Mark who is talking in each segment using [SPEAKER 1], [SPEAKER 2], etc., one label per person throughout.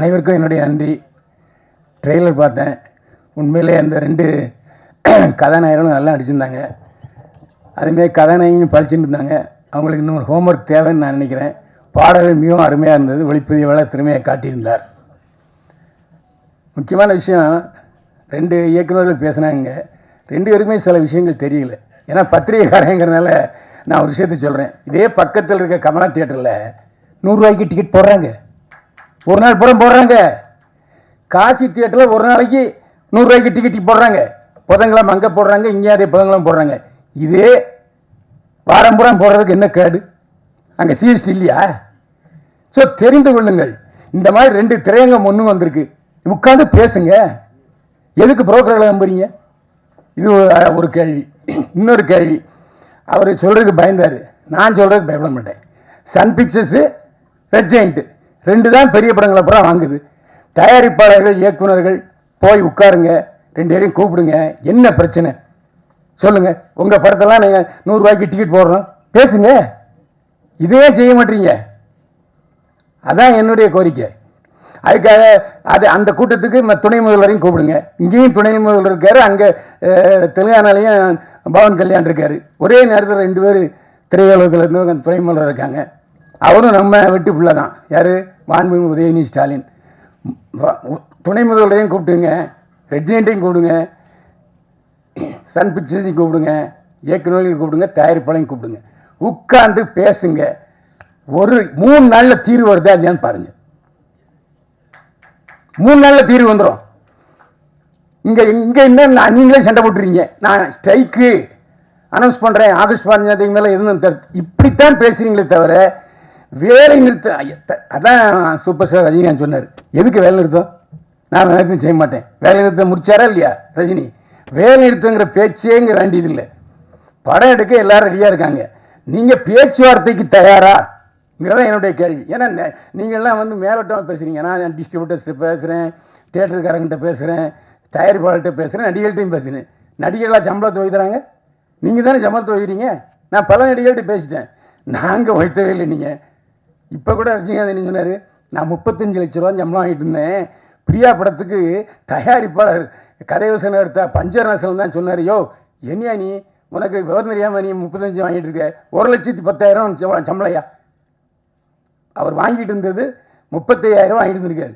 [SPEAKER 1] அனைவருக்கும் என்னுடைய நன்றி. ட்ரெய்லர் பார்த்தேன். உண்மையிலே அந்த ரெண்டு கதாநாயகர்களும் நல்லா நடிச்சிருந்தாங்க. அதுமாரி கதாநாயகியும் படிச்சுட்டு இருந்தாங்க. அவங்களுக்கு இன்னும் ஹோம்ஒர்க் தேவைன்னு நான் நினைக்கிறேன். பாடல்கள் மிகவும் அருமையாக இருந்தது. ஒளிப்பதிவாள திறமையை காட்டியிருந்தார். முக்கியமான விஷயம் ரெண்டு இயக்குநர்கள் பேசுனாங்க. ரெண்டு பேருக்குமே சில விஷயங்கள் தெரியல. ஏன்னா பத்திரிகைக்காரங்கிறதுனால நான் ஒரு விஷயத்த சொல்கிறேன் இதே பக்கத்தில் இருக்க கமலா தியேட்டரில் நூறுரூவாய்க்கு டிக்கெட் போடுறாங்க. ஒரு நாள் புறம் போடுறாங்க. காசி தியேட்டரில் ஒரு நாளைக்கு நூறுரூவாய்க்கு டிக்கெட் போடுறாங்க. புதன்கிழமை அங்கே போடுறாங்க இங்கே அதே புதன்கிழமை போடுறாங்க. இதே வாரம் புறம் போடுறதுக்கு என்ன கேடு? அங்கே சிஎஸ்டி இல்லையா? ஸோ தெரிந்து கொள்ளுங்கள். இந்த மாதிரி ரெண்டு திரையங்கம் ஒன்று வந்திருக்கு. உட்காந்து பேசுங்க. எதுக்கு புரோக்கர்களை நம்புறீங்க? இது ஒரு- ஒரு கேள்வி. இன்னொரு கேள்வி. அவர் சொல்கிறதுக்கு பயந்தார். நான் சொல்கிறதுக்கு பயப்பட மாட்டேன். சன் பிக்சர்ஸு ரெட் ஜெயிண்ட்டு ரெண்டு தான் பெரிய படங்களை பூரா வாங்குது. தயாரிப்பாளர்கள் இயக்குனர்கள் போய் உட்காருங்க. ரெண்டு பேரையும் கூப்பிடுங்க. என்ன பிரச்சனை? சொல்லுங்கள் உங்கள் படத்தெல்லாம் நீங்கள் நூறுரூவாய்க்கு டிக்கெட் போடுறோம். பேசுங்க. இதே செய்ய மாட்டீங்க. அதான் என்னுடைய கோரிக்கை. அதுக்காக அது அந்த கூட்டத்துக்கு துணை முதல்வரையும் கூப்பிடுங்க. இங்கேயும் துணை முதல்வர் இருக்காரு அங்கே தெலுங்கானாலையும் பவன் கல்யாண் இருக்காரு. ஒரே நேரத்தில் ரெண்டு பேர் திரையுலகத்தில் இருந்து துணை முதல்வர் இருக்காங்க. அவரும் நம்ம வெட்டி பிள்ளை தான். யார்? மாண்புமிகு உதயநிதி ஸ்டாலின். துணை முதல்வரையும் கூப்பிட்டுங்க ரெஜினண்ட்டையும் கூப்பிடுங்க. சன் பிக்சர்ஸையும் கூப்பிடுங்க. இயக்குநர்களையும் கூப்பிடுங்க. தயாரிப்பாளையும் கூப்பிடுங்க. உட்கார்ந்து பேசுங்க. ஒரு மூணு நாளில் தீர்வு வருதா இல்லையான்னு பாருங்க. மூணு நாளில் தீர்வு வந்துடும் இங்கே இங்கே என்ன நான் நீங்களே சண்டை போட்டுறீங்க. நான் ஸ்ட்ரைக்கு. அனௌன்ஸ் பண்ணுறேன் ஆகஸ்ட் பதினஞ்சாம் தேதி மேலே எதுவும் இப்படித்தான் பேசுகிறீங்களே தவிர வேலை நிறுத்தம் அதான் சூப்பர் ஸ்டார் ரஜினிகாந்த் சொன்னார். எதுக்கு வேலை நிறுத்தம்? நான் வேலை நிறுத்தம் செய்ய மாட்டேன். வேலை நிறுத்தம் முடிச்சாரா இல்லையா ரஜினி? வேலை நிறுத்தங்கிற பேச்சே வேண்டியது இல்லை. படம் எடுக்க எல்லாரும் ரெடியாக இருக்காங்க. நீங்கள் பேச்சுவார்த்தைக்கு தயாராங்கிறத என்னுடைய கேள்வி. ஏன்னா நெ- நீங்கள்லாம் வந்து மேலோட்டமாக பேசுகிறீங்க நான் டிஸ்ட்ரிபியூட்டர்ஸ்ட்டு பேசுகிறேன் தேட்டருக்காரங்கிட்ட பேசுகிறேன் தயாரிப்பாளர்கிட்ட பேசுகிறேன் நடிகர்கள்ட்டையும் பேசுகிறேன் நடிகர்களாக சம்பளத்தை வைக்கிறாங்க நீங்கள் தானே சம்பளத்தை வைக்கிறீங்க நான் பல நடிகர்கள்ட்ட பேசிட்டேன். நாங்கள் வைத்தவே இல்லை நீங்கள் இப்போ கூட ரஜினிகாந்த் என்ன சொன்னார்? நான் முப்பத்தஞ்சு லட்ச ரூபா சம்பளம் வாங்கிட்டு இருந்தேன். பிரியா படத்துக்கு தயாரிப்பாளர் கதையோசனை எடுத்த பஞ்சநேசன் தான் சொன்னார். யோ என்னையா நீ? உனக்கு விவரம் தெரியாமல் நீ முப்பத்தஞ்சு வாங்கிட்டு இருக்க? ஒரு லட்சத்தி பத்தாயிரம் சம்பளையா அவர் வாங்கிட்டு இருந்தது முப்பத்தையாயிரம் வாங்கிட்டு இருந்திருக்காரு.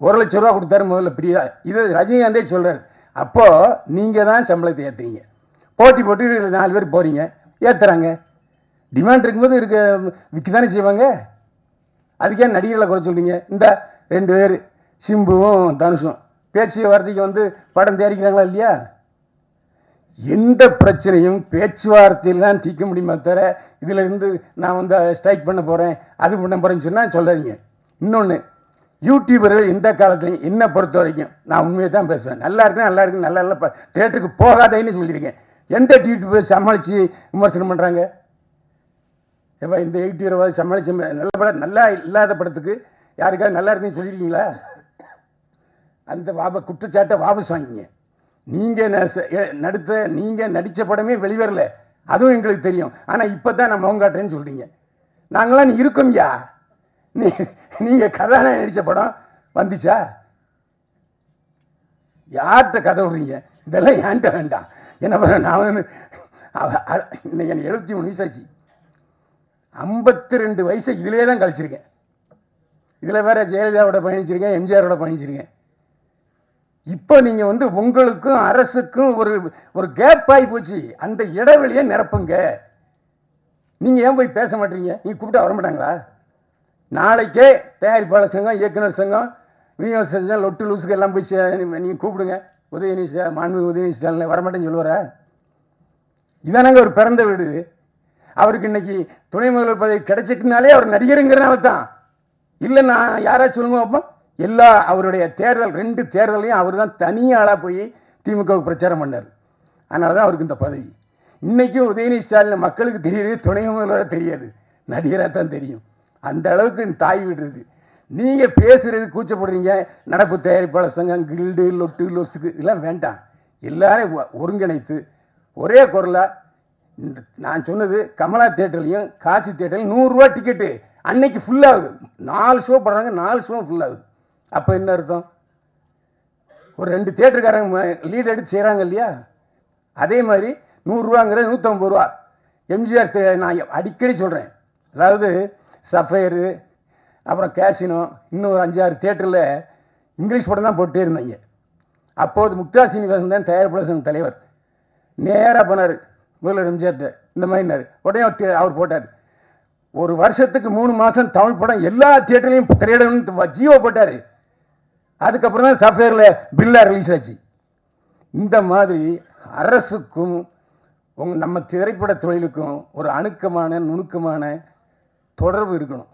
[SPEAKER 1] ஒரு லட்ச ரூபா கொடுத்தாரு முதல்ல பிரியா. இது ரஜினிகாந்தே சொல்கிறார் அப்போது நீங்கள் தான் சம்பளத்தை ஏற்றுறீங்க போட்டி போட்டு நாலு பேர் போகிறீங்க ஏற்றுறாங்க டிமாண்ட் இருக்கும்போது இருக்க விற்க தானே செய்வாங்க? அதுக்கே நடிகர்களை குறை சொல்றீங்க. இந்த ரெண்டு பேர் சிம்புவும் தனுஷும். பேச்சு வார்த்தைக்கு வந்து படம் தயாரிக்கிறாங்களா இல்லையா? எந்த பிரச்சனையும் பேச்சுவார்த்தையில் தான் தீர்க்க முடியுமா தவிர இதில் இருந்து நான் வந்து ஸ்ட்ரைக் பண்ண போகிறேன் அது பண்ண போகிறேன்னு சொன்னால் சொல்லாதீங்க. இன்னொன்று யூடியூபர்கள் இந்த காலத்துலையும் என்னை பொறுத்த வரைக்கும் நான் உண்மையை தான் பேசுவேன். நல்லா இருக்கு நல்லா இருக்கு நல்லா இல்லை தேட்டருக்கு போகாதேன்னு சொல்லியிருக்கேன் எந்த யூடியூபர் சமாளித்து விமர்சனம் பண்ணுறாங்க ஏப்பா இந்த எயிட்டி ரூபாய் சமாளிச்சு நல்ல படம் நல்லா இல்லாத படத்துக்கு யாருக்காவது நல்லா இருக்குன்னு சொல்லியிருக்கீங்களா அந்த வாப குற்றச்சாட்டை வாபஸ் வாங்கிங்க. நீங்கள் நடித்த நீங்கள் நடித்த படமே வெளிவரல. அதுவும் எங்களுக்கு தெரியும். ஆனால் இப்போ தான் நான் முகம் காட்டுறேன்னு சொல்கிறீங்க நாங்களாம் நீ இருக்கோம்யா நீ நீங்கள் கதாநாயகன் நடித்த படம் வந்துச்சா? யார்கிட்ட கதை விடுறீங்க? இதெல்லாம் ஏன்ட்ட வேண்டாம். என்ன பண்ண நான் வந்து இன்னைக்கு எனக்கு எழுபத்தி மூணு வயசாச்சு ஐம்பத்தி ரெண்டு வயசை இதிலே தான் கழிச்சிருக்கேன். இதில் வேற ஜெயலலிதாவோட பயணிச்சிருக்கேன் எம்ஜிஆரோட பயணிச்சிருக்கேன். இப்போ நீங்கள் வந்து உங்களுக்கும் அரசுக்கும் ஒரு ஒரு கேப் ஆகி போச்சு. அந்த இடைவெளியை நிரப்புங்க. நீங்கள் ஏன் போய் பேச மாட்டீங்க? நீங்கள் கூப்பிட்டா வர மாட்டாங்களா? நாளைக்கே தயாரிப்பாளர் சங்கம் இயக்குனர் சங்கம் விநியோக சங்கம் லொட்டு லூசுக்கு எல்லாம் போய் நீங்கள் கூப்பிடுங்க. உதயநிதி மாண்பு உதயநிதி ஸ்டாலின் வரமாட்டேன்னு சொல்லுவாரா? இதானங்க ஒரு பிறந்த வீடு. அவருக்கு இன்னைக்கு துணை முதல்வர் பதவி கிடைச்சிக்கினாலே அவர் நடிகருங்கிறனால தான். இல்லை நான் யாராச்சும் சொல்லுங்க பார்ப்போம் எல்லா அவருடைய தேர்தல் ரெண்டு தேர்தலையும் அவர் தான் தனியாளாக போய் திமுகவுக்கு பிரச்சாரம் பண்ணார். அதனால தான் அவருக்கு இந்த பதவி. இன்றைக்கும் உதயநிதி ஸ்டாலின் மக்களுக்கு தெரியுது துணை முதல்வராக தெரியாது. நடிகராக தான் தெரியும். அந்த அளவுக்கு இந்த தாய் வீடு இருக்குது நீங்கள் பேசுகிறது கூச்சப்படுறீங்க நடப்பு தயாரிப்பாளர் சங்கம் கில்டு லொட்டு லொசுக்கு இதெல்லாம் வேண்டாம். எல்லாரையும் ஒருங்கிணைத்து ஒரே குரலாக நான் சொன்னது கமலா தேட்டர்லையும் காசி தேட்டர்லையும் நூறுரூவா டிக்கெட்டு அன்னைக்கு ஃபுல்லாகுது நாலு ஷோ போடுறாங்க நாலு ஷோ ஃபுல்லாகுது அப்போ என்ன அர்த்தம்? ஒரு ரெண்டு தேட்டருக்காரங்க லீட் எடுத்து செய்கிறாங்க இல்லையா? அதே மாதிரி நூறுரூவாங்கிறது நூற்றம்பது ரூபா. எம்ஜிஆர் நான் அடிக்கடி சொல்கிறேன் அதாவது சஃபையரு அப்புறம் கேசினோ இன்னும் ஒரு அஞ்சாறு தேட்டரில் இங்கிலீஷ் படம் தான் போட்டே இருந்தாங்க. அப்போது முக்தா சீனிவாசன் தான் தயாரிப்பாளர் சங்க தலைவர். நேராக போனார். முதல்வர் எம்ஜிஆர்ட்ட இந்த மாதிரினார் உடனே அவர் அவர் போட்டார். ஒரு வருஷத்துக்கு மூணு மாதம் தமிழ் படம் எல்லா தியேட்டர்லையும் திரையிடணும்னு ஜியோ போட்டார். அதுக்கப்புறம் தான் சஃபேரில் பில்லாக ரிலீஸ் ஆச்சு. இந்த மாதிரி அரசுக்கும் உங்கள் நம்ம திரைப்பட தொழிலுக்கும் ஒரு அணுக்கமான நுணுக்கமான தொடர்பு இருக்கணும்.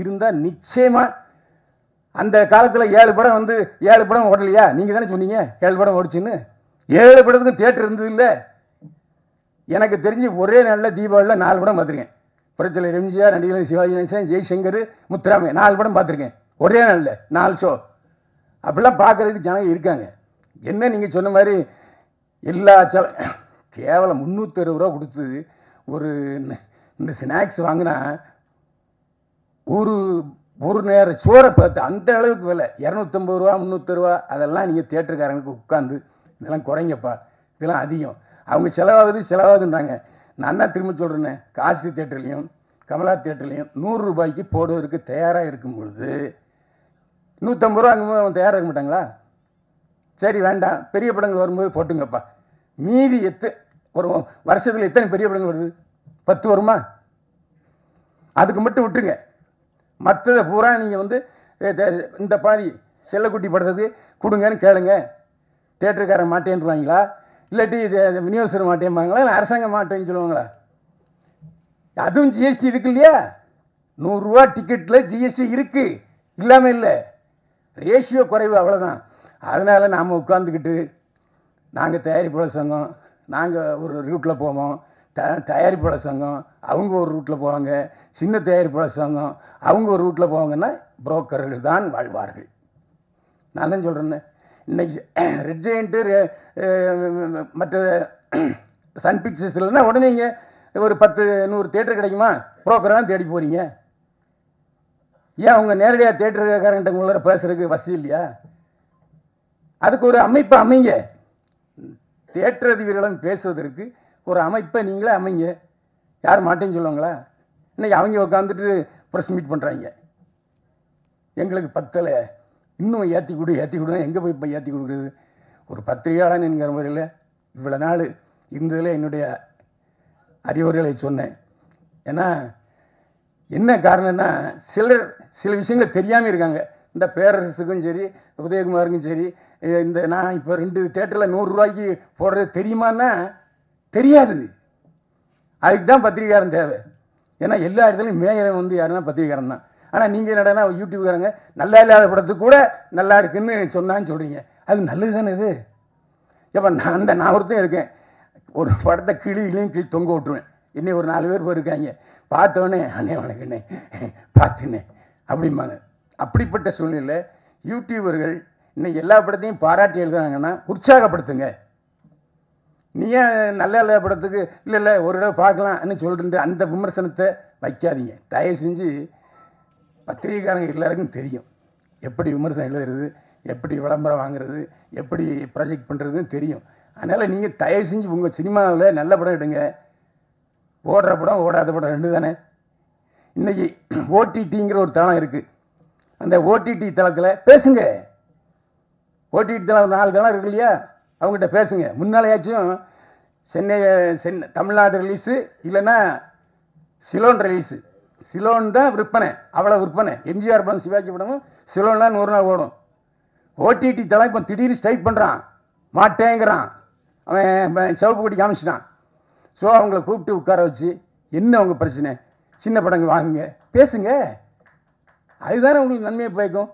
[SPEAKER 1] இருந்தால் நிச்சயமாக அந்த காலத்தில் ஏழு படம் வந்து ஏழு படம் ஓடலையா? நீங்கள் தானே சொன்னீங்க ஏழு படம் ஓடிச்சுன்னு. ஏழு படத்துக்கும் தேட்டர் இருந்தது இல்லை. எனக்கு தெரிஞ்சு ஒரே நாளில் தீபாவளியில் நாலு படம் பார்த்துருக்கேன். புரட்சியில் எம்ஜிஆர் நடிகர் சிவாஜி கணேசன் ஜெய்சங்கர் முத்துராமே நாலு படம் பார்த்துருக்கேன். ஒரே நாளில் நாலு ஷோ அப்படிலாம் பார்க்குறதுக்கு ஜனங்க இருக்காங்க. என்ன நீங்கள் சொன்ன மாதிரி எல்லா செல கேவலம் முந்நூற்றறுபது ரூபா கொடுத்து ஒரு இந்த- இந்த ஸ்நாக்ஸ் வாங்கினா ஒரு ஒரு நேரம் சோறை பார்த்து அந்த அளவுக்கு விலை. இரநூத்தம்பது ரூபா முந்நூற்றி ரூபா அதெல்லாம் நீங்கள் தேட்டருக்காரங்களுக்கு உட்காந்து இதெல்லாம் குறைங்கப்பா. இதெல்லாம் அதிகம். அவங்க செலவாகுது செலவாகுதுன்றாங்க. நான் என்ன திரும்ப சொல்கிறேன்னே காசி தேட்டர்லேயும் கமலா தேட்டர்லேயும் நூறு ரூபாய்க்கு போடுவதற்கு தயாராக இருக்கும் பொழுது நூற்றம்பது ரூபா அங்கே அவன் தயாராக இருக்க மாட்டாங்களா? சரி வேண்டாம். பெரிய படங்கள் வரும்போது போட்டுங்கப்பா. மீதி எத்து ஒரு வருஷத்தில் எத்தனை பெரிய படங்கள் வருது? பத்து வருமா? அதுக்கு மட்டும் விட்டுருங்க. மற்றதை பூரா நீங்கள் வந்து இந்த பாதி செல்லக்குட்டி படத்துக்கு கொடுங்கன்னு கேளுங்க. தேட்டருக்காரன் மாட்டேன்ருவாங்களா இல்லாட்டி இது மாட்டேம்பாங்களா? இல்லை அரசாங்கம் மாட்டேன்னு சொல்லுவாங்களா? அதுவும் ஜிஎஸ்டி இருக்கு இல்லையா? நூறுரூவா டிக்கெட்டில் ஜிஎஸ்டி இருக்குது இல்லாமல் இல்லை. ரேஷியோ குறைவு அவ்வளோதான் அதனால் நாம் உட்காந்துக்கிட்டு நாங்கள் தயாரிப்பாளர் சங்கம் நாங்கள் ஒரு ரூட்டில் போவோம். த தயாரிப்பாளர் சங்கம் அவங்க ஒரு ரூட்டில் போவாங்க. சின்ன தயாரிப்பாளர் சங்கம் அவங்க ஒரு ரூட்டில் போவாங்கன்னா புரோக்கர்கள் தான் வாழ்வார்கள். நான் தான் சொல்கிறேன்னு இன்னைக்கு ரெட் ஜெயிண்ட்டு மற்ற சன் பிக்சர்ஸ் இல்லைன்னா உடனே இங்கே ஒரு பத்து நூறு தேட்டர் கிடைக்குமா? புரோக்கரை தான் தேடி போகிறீங்க ஏன் அவங்க நேரடியாக தேட்டருக்காரங்கிட்ட உங்களோட பேசுறதுக்கு வசதி இல்லையா? அதுக்கு ஒரு அமைப்பை அமைங்க. தேட்டர் அதிபர்களும் பேசுவதற்கு ஒரு அமைப்பை நீங்களே அமைங்க. யார் மாட்டேன்னு சொல்லுவாங்களா? இன்னைக்கு அவங்க உட்காந்துட்டு ப்ரெஸ் மீட் பண்ணுறாங்க எங்களுக்கு பத்தலை. இன்னும் ஏற்றி கொடு ஏற்றி கொடுனா எங்கே போய் இப்போ ஏற்றி கொடுக்குறது? ஒரு பத்திரிகையாளன் என்கிற முறையில் இவ்வளோ நாள் இருந்ததில் என்னுடைய அறிவுரைகளை சொன்னேன். ஏன்னா என்ன காரணம்னா சிலர் சில விஷயங்கள் தெரியாமல் இருக்காங்க. இந்த பேரரசுக்கும் சரி உதயகுமாருக்கும் சரி இந்த நான் இப்போ ரெண்டு தேட்டரில் நூறுரூவாய்க்கு போடுறது தெரியுமான்னா தெரியாது. அதுக்கு தான் பத்திரிகாரன் தேவை. ஏன்னா எல்லா இடத்துலையும் மேயரன் வந்து யாருன்னா பத்திரிக்காரன் தான். ஆனால் நீங்கள் என்னடனா யூடியூப்காரங்க நல்லா இல்லாத படத்துக்கு கூட நல்லா இருக்குன்னு சொன்னான்னு சொல்கிறீங்க அது நல்லது தானே இது? எப்போ நான் அந்த நான் ஒருத்தன் இருக்கேன். ஒரு படத்தை கிளியிலையும் கிளி தொங்க விட்டுருவேன். இன்னும் ஒரு நாலு பேர் போயிருக்காங்க. பார்த்தோன்னே அண்ணே வணக்கண்ணே பார்த்துண்ணே அப்படிம்பாங்க. அப்படிப்பட்ட சூழ்நிலை யூடியூபர்கள் இன்னைக்கு எல்லா படத்தையும் பாராட்டி எழுதுறாங்கன்னா உற்சாகப்படுத்துங்க. நீ ஏன் நல்ல நல்ல படத்துக்கு இல்லை இல்லை ஒரு தடவை பார்க்கலாம்னு சொல்லிட்டு அந்த விமர்சனத்தை வைக்காதீங்க. தயவு செஞ்சு பத்திரிகைக்காரங்க எல்லாருக்கும் தெரியும். எப்படி விமர்சனம் எழுதுறது எப்படி விளம்பரம் வாங்குறது எப்படி ப்ராஜெக்ட் பண்ணுறதுன்னு தெரியும். அதனால் நீங்கள் தயவு செஞ்சு உங்கள் சினிமாவில் நல்ல படம் எடுங்க. ஓடுற படம் ஓடாத படம் ரெண்டு தானே? இன்றைக்கி ஓடிடிங்கிற ஒரு தளம் இருக்குது அந்த ஓடிடி தளத்தில் பேசுங்க. ஓடிடி தளம் ஒரு நாலு தளம் இருக்கு இல்லையா? அவங்ககிட்ட பேசுங்க. முன்னாலேயாச்சும் சென்னை சென்னை தமிழ்நாடு ரிலீஸு இல்லைன்னா சிலோன் ரிலீஸு சிலோன் தான் விற்பனை அவ்வளோ விற்பனை. எம்ஜிஆர் படம் சிவாஜி படமும் சிலோன் நூறு நாள் ஓடும். ஓடிடி தலை இப்போ திடீர்னு ஸ்ட்ரைக் பண்ணுறான் மாட்டேங்கிறான். அவன் சிவப்பு கொடி காமிச்சிட்டான். ஸோ அவங்கள கூப்பிட்டு உட்கார வச்சு என்ன அவங்க பிரச்சனை? சின்ன படங்கள் வாங்குங்க. பேசுங்க. அதுதானே உங்களுக்கு நன்மையை பயக்கும்.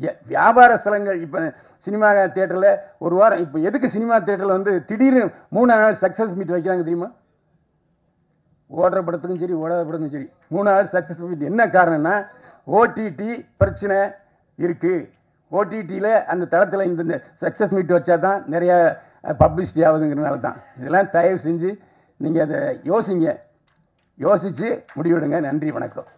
[SPEAKER 1] எ- வியாபார ஸ்தலங்கள் இப்போ சினிமா தேட்டரில் ஒரு வாரம் இப்போ எதுக்கு சினிமா தேட்டரில் வந்து திடீர்னு மூணு நாள் சக்ஸஸ் மீட் வைக்கிறாங்க தெரியுமா? ஓடுற படத்துக்கும் சரி ஓடாத படத்துக்கும் சரி மூணு நாள் சக்ஸஸ் மீட் என்ன காரணம்னா ஓடிடி பிரச்சனை இருக்குது ஓடிடியில் அந்த தளத்தில் இந்த சக்ஸஸ் மீட் வச்சா தான் நிறையா பப்ளிசிட்டி ஆகுதுங்கிறனால தான். இதெல்லாம் தயவு செஞ்சு நீங்கள் அதை யோசிங்க. யோசித்து முடிவெடுங்க. நன்றி வணக்கம்.